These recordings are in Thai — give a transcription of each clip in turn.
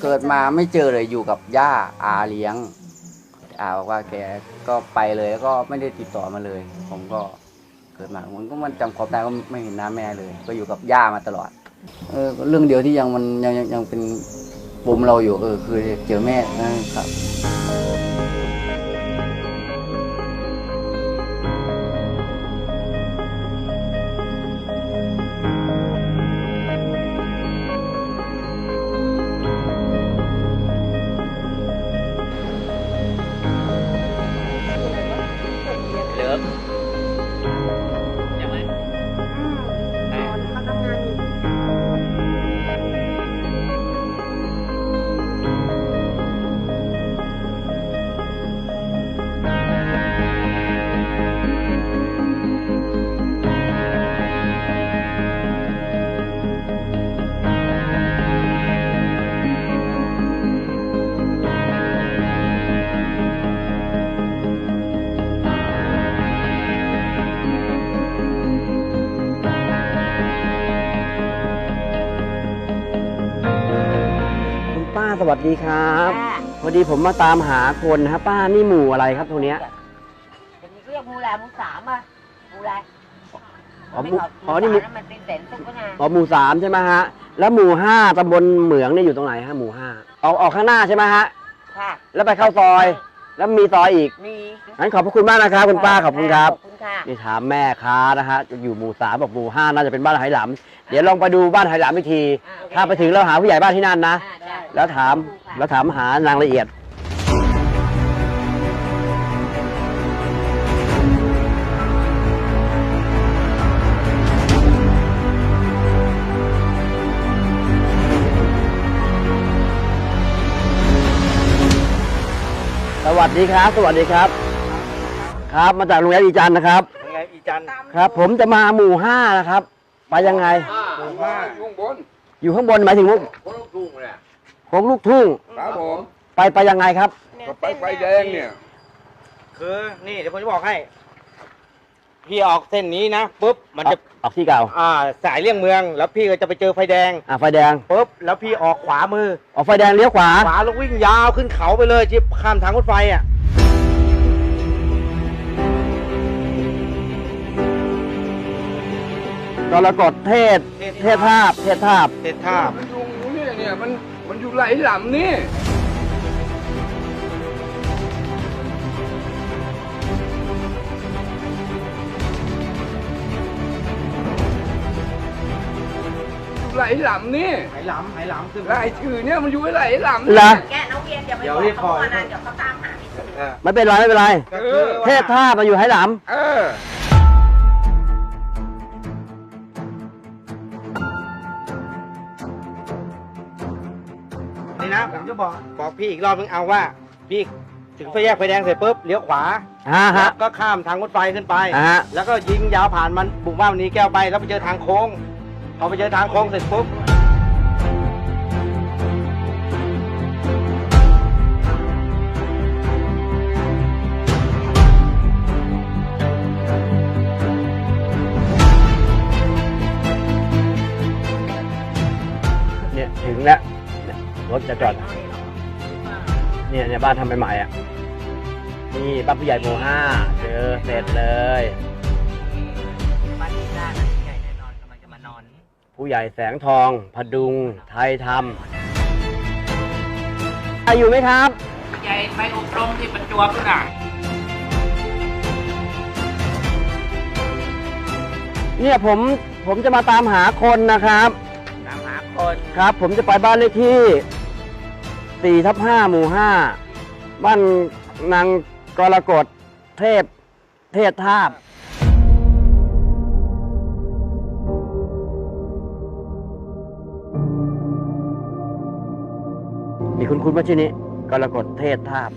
เกิดมาไม่เจอเลยอยู่กับย่าอาเลี้ยงอาบอกว่าแกก็ไปเลยแล้วก็ไม่ได้ติดต่อมาเลย ผมก็เกิดมาผมก็มันจำความได้ก็ไม่เห็นหน้าแม่เลย ก็อยู่กับย่ามาตลอดเออเรื่องเดียวที่ยังมันยังยังยังเป็นปมเราอยู่เออคือเจอแม่นะครับ สวัสดีครับค่ะพอดีผมมาตามหาคนนะครับป้านี่หมู่อะไรครับตรงเนี้ยเป็นเรียกมูแลมูสามอะมูแลอ๋อหมู่อ๋อนี่หมู่สามมันเป็นแสนสุกก็ไงอ๋อหมู่สามใช่ไหมฮะแล้วหมู่ห้าตำบลเหมืองเนี่ยอยู่ตรงไหนฮะหมู่ห้าออกออกข้างหน้าใช่ไหมฮะค่ะ แล้วไปเข้าซอย แล้วมีซอยอีกมีงั้นขอบพระคุณมากนะครับคุณป้าขอบคุณครับ ขอบคุณค่ะ นี่ถามแม่ค้านะฮะอยู่หมู่สามบอกหมู่ห้าน่าจะเป็นบ้านไหหลำเดี๋ยวลองไปดูบ้านไหหลำอีกทีถ้าไปถึงแล้วหาผู้ใหญ่บ้านที่นั่นนะ อ่าได้แล้วถามแล้วถามหานางละเอียด วัสดีครับ สวัสดีครับ ครับ มาจากโรงเรียนอีจันทร์นะครับยังไงอีจันทร์ครับ ผมจะมาหมู่ห้านะครับ ไปยังไงผมว่ายุ่งบน อยู่ข้างบนหมายถึงว่าคนลูกทุ่งเนี่ยโค้งลูกทุ่ง ครับผม ไปไปยังไงครับก็ไปไฟแดงเนี่ย คือ นี่เดี๋ยวผมจะบอกให้ พี่ออกเส้นนี้นะปุ๊บมันจะออกที่เก่าอ่าสายเลี่ยงเมือง แล้วพี่ก็จะไปเจอไฟแดงอะไฟแดงปุ๊บแล้วพี่ออกขวามือออกไฟแดงเลี้ยวขวาขวาแล้ววิ่งยาวขึ้นเขาไปเลยที่ข้ามทางรถไฟอะกรกฎเทศเทศทาบเทศทาบเด็ดท่าบมันอยู่นี่เนี่ยมันมันอยู่ไหลหลำนี่ ไหลหลำนี่ไหหลำไหหลำขึ้นแล้วไอ้ชื่อเนี่ยมันอยู่ไหลหลำเหรอแกน้องเวียนอย่าไปเดี๋ยวบอกรีบเขาปล่อยก่อนนะเดี๋ยวเขาตามหาไม่เจอเออไม่เป็นไรไม่เป็นไร ก็คือว่าเทศทาบมาอยู่ไหหลเออนี่นะผมจะบอกบอกพี่อีกรอบนึงเอาว่า พี่ถึงไฟแยกไฟแดงเสร็จปุ๊บเลี้ยวขวาำฮะ แล้ฮะวก็ข้ามทางรถไฟขึ้นไป อ่าฮะ แล้วก็ยิงยาวผ่านมันบุกบ้านวันนี้แก้วไปแล้วไปเจอทางโค้งพ อไปเจอทางโค้งเสร็จปุ๊บเนี่ยถึงแล้วเนี่ยรถจะจอด เนี่ยเนี่ยบ้านทำใหม่ๆอะ นี่บ้านผู้ใหญ่หมู่ห้าเจอเสร็จเลย ผู้ใหญ่แสงทอง พดุง ไทยธรรมใครอยู่ไหมครับ ใหญ่ไปอบรมที่ประจวบน่ะเนี่ยผมผมจะมาตามหาคนนะครับ ตามหาคนครับ ผมจะไปบ้านเลขที่ 4 ทับ 5 หมู่ 5 บ้านนางกรกฎเทพ เทศทาบ มีคุณคุณมาชื่อนี้กรกฎเทศทาบ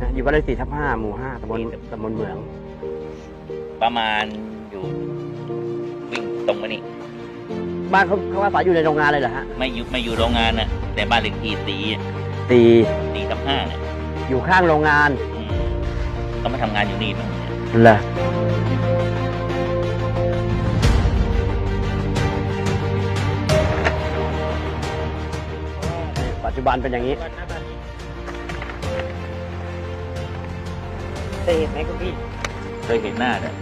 นะอยู่บ้านเลข4ทับ5หมู่5ตำบลตำบลเหมืองประมาณอยู่วิ่งตรงมานี่บ้านเขาเขาอาศัยอยู่ในโรงงานเลยเหรอฮะไม่อยู่ไม่อยู่โรงงานน่ะแต่บ้านเลขที่สี่ตีสี่ทับห้าเนี่ยอยู่ข้างโรงงานอืมก็มาทำงานอยู่นี่มั้งเนี่ยเหรอ จจจุบันเป็นอย่างนี้ก่อนหน้าตอนนี้เคยเห็นไหมคุณพี่ เคยเห็นหน้าเนี่ย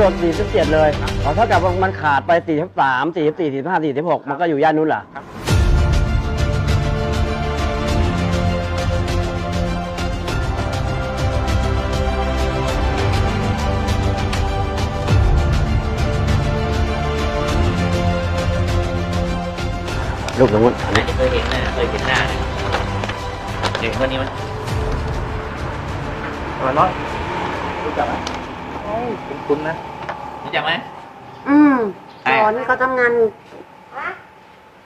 เลยอ๋อกระโดด47เลยอ๋อเท่ากับว่ามันขาดไป43 44 45 46มันก็อยู่ย่านนู้นเหรอลูกตรงนู้นอันอันนี้นี้เคยเห็นหน้าเคยเห็นหน้าเนี่ยเด็กคนนี้มันมาน้อยรู้จักไหมคุ้นๆนะ รู้จักไหม อืมใครสอนเขาทำงาน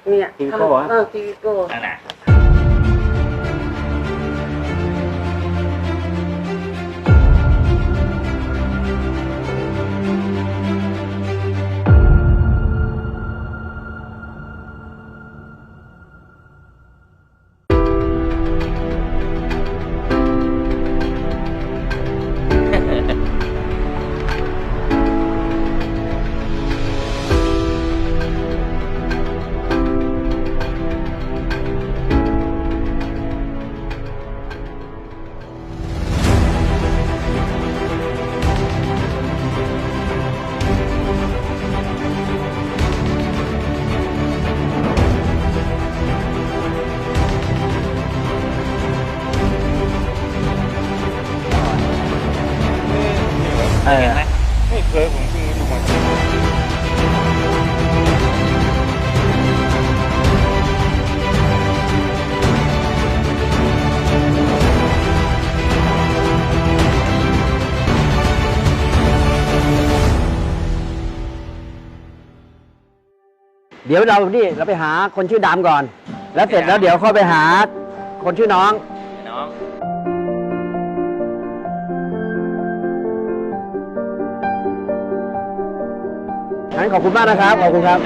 เนี่ยทีวีโก้เหรอเออทีวีโก้ นั่นน่ะ เดี๋ยวเรานี่เราไปหาคนชื่อดำก่อน แล้วเสร็จแล้วเดี๋ยวค่อยไปหาคนชื่อน้อง น้องงั้นขอบคุณมากนะครับ ขอบคุณครับ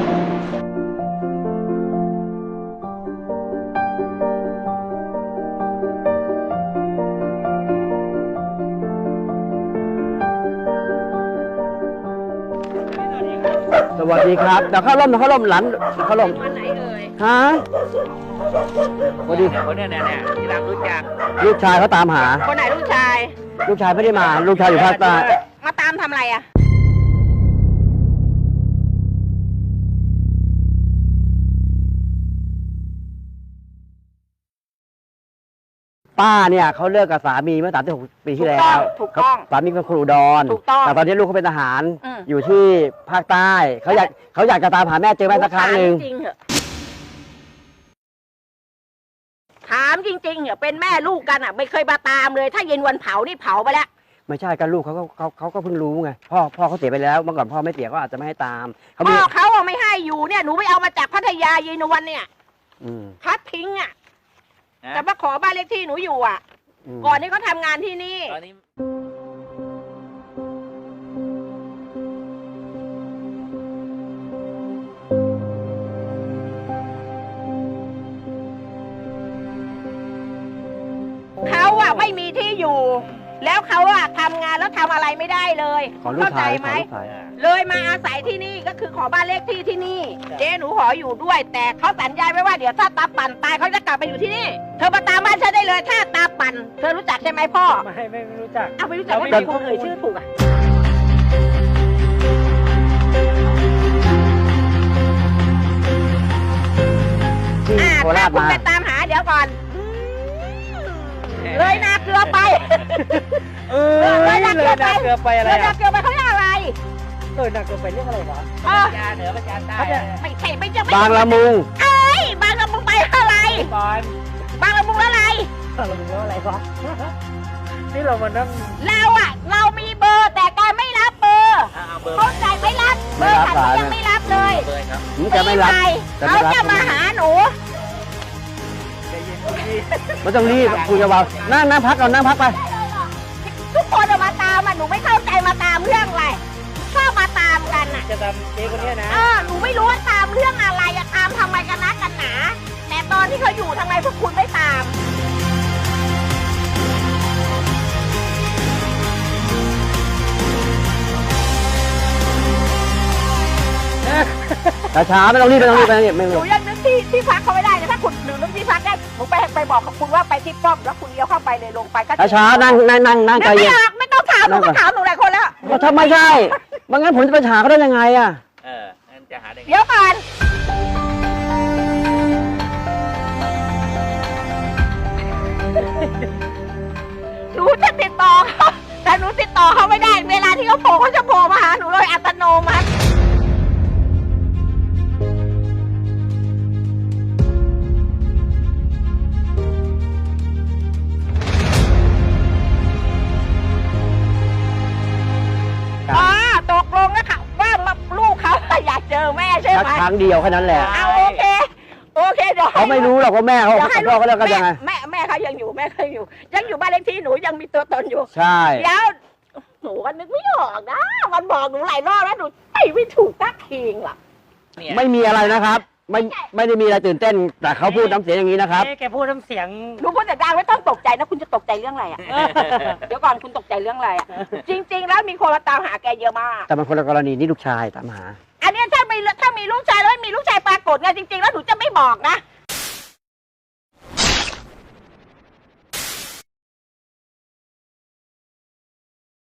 วัสดีครับเดี๋ยวเข้าร่มเดี๋ยวเข้าร่มหลานเข้าร่มวันไหนเอ่ยฮะสวัสดีคนเนี้ยเนี่ยเนี่ยที่รักรู้จัก ลูกชายเขาตามหา คนไหนลูกชาย ลูกชายไม่ได้มา ลูกชายอยู่ภาคใต้มาตามทำอะไรอะ ป้าเนี่ยเขาเลิกกับสามีเมื่อสามสิบหกปีที่แล้วถูกต้องเขาสามีเป็นครูอุดรถูกต้องแต่ตอนนี้ลูกเขาเป็นทหารอืม อยู่ที่ภาคใต้เขาอยากเขาอยากจะตามหาแม่เจอแม่สักครั้งหนึ่งถามจริงๆเหรอะถามจริงๆเหรอะเป็นแม่ลูกกันอะ ไม่เคยมาตามเลย ถ้าเย็นวันเผานี่เผาไปแล้ว ไม่ใช่กันลูกเขาก็เขาเขาก็เพิ่งรู้ไงพ่อพ่อเขาเสียไปแล้วเมื่อก่อนพ่อไม่เสียก็อาจจะไม่ให้ตามเขาพ่มีอเขาอะไม่ให้อยู่เนี่ยหนูไปเอามาจากพัทยาเยนวันเนี่ยอืม พัดทิ้งอะ นะแต่มาขอบ้านเลขที่หนูอยู่อะ มก่อนนี้เขาทำงานที่นี่ ตอนนี้เขาอะไม่มีที่อยู่ แล้วเขาอะทำงานแล้วทำอะไรไม่ได้เลยขอลูกเข้าใจชายไหขมอลูกชายเลยมาอาศัยที่นี่ก็คือขอบ้านเลขที่ที่นี่ เจ๊หนูขออยู่ด้วย แต่เขาสัญญาไว้ว่าเดี๋ยวถ้าตาปั่นตายเขาจะกลับไปอยู่ที่นี่ เธอมาตามบ้านฉันได้เลย ถ้าตาปั่น เธอรู้จักใช่ไหมพ่อไม่ไม่ไม่รู้จัก เอาไปรู้จักเราว่าไม่มีมีคนเอ่ยชื่อถูกอะที่อ่าโคถ้าราชคุณมา ไปตามหาเดี๋ยวก่อน เลยนาเกลือไป เออเลยนาเกลือไปเกลือไปอะไรเลยนาอะเกลือไปเขาเรียกอะไรเออนาเกลือไปเรียกอะไรวะอ๋อยาเหนือประจาใต้ไม่ใช่ไม่ใช่ไม่บางละมุงเอ้ยบางละมุงไปอะไรก่อนบางละมุงอะไรเรารู้ว่าอะไรวะนี่เรามานั่งเราอะ เรามีเบอร์แต่แกไม่รับเบอร์เข้าใจไม่รับเบอร์ฉันยังไม่รับเลยเบอร์ครับจะไม่รับเขาจะมาหาหนูเย็นดีไม่ต้องรีบคุยกับเรานั่งนั่งพักก่อนนั่งพักไป เรื่องอะไรชอบมาตามกันอะจะทำเจ๊คนเนี้ยนะ เออหนูไม่รู้ว่าตามเรื่องอะไรอะตามทำไมกันนะกันหนา แต่ตอนที่เขาอยู่ทำไมพวกคุณไม่ตาม ช้าๆไม่ต้องรีบไม่ต้องรีบไม่ต้องรีบไม่หต้นูองรีบยังนึกที่ที่พักเขาไม่ได้เลยถ้าคุณหนูนึกที่พักได้หนูไปไปบอกกับคุณว่าไปที่ป้อมแล้วคุณเลี้ยวเข้าไปเลยลงไปก็ช้าๆนั่งนั่งนั่งนั่งใจไม่เย็นออกไม่ต้องถามหนูก็ถามหนูหลายคนแล้ว ก็ถ้าไม่ใช่ไม่งั้นผมจะไปหาเขาได้ยังไงอะ เอองั้นจะหาได้ไงเดี๋ยวก่อนหนูจะติดต่อเขาแต่หนูติดต่อเขาไม่ได้ เวลาที่เขาโผล่เขาจะโผล่มาหาหนูโดยอัตโนมัติ ใช่แค่ไหมครั้งเดียวแค่นั้นแหละเอาโอเค โอเคเดี๋ยวให้เขาไม่รู้หรอกว่าแม่เขาเดี๋ยวให้พ่อเขาเลิกกันยังไง แม่แม่เขายังอยู่แม่เขายังอยู่ ยังอยู่บ้านเลขที่หนูยังมีตัวตนอยู่ ใช่เดี๋ยวหนูก็นึกไม่ออกนะมันบอกหนูหลายรอบแล้วหนูไอ้ไม่ถูกตักทีงหรอก เนี่ยไม่มีอะไรนะครับ ไม่ไม่ได้มีอะไรตื่นเต้น แต่เขาพูดน้ำเสียงอย่างนี้นะครับ เอ๊ะแกพูดน้ำเสียง หนูพูดแต่ดังไม่ต้องตกใจนะคุณจะตกใจเรื่องอะไรอะ เดี๋ยวก่อนคุณตกใจเรื่องอะไรอะ จริง ๆ แล้วมีคนมาตามหาแกเยอะมาก แต่มันคนละกรณีนี่ลูกชายตามหา อันเนี้ยถ้ามีถ้ามีลูกชายแล้วไม่มีลูกชายปรากฏไงจริง ๆ แล้วหนูจะไม่บอกนะ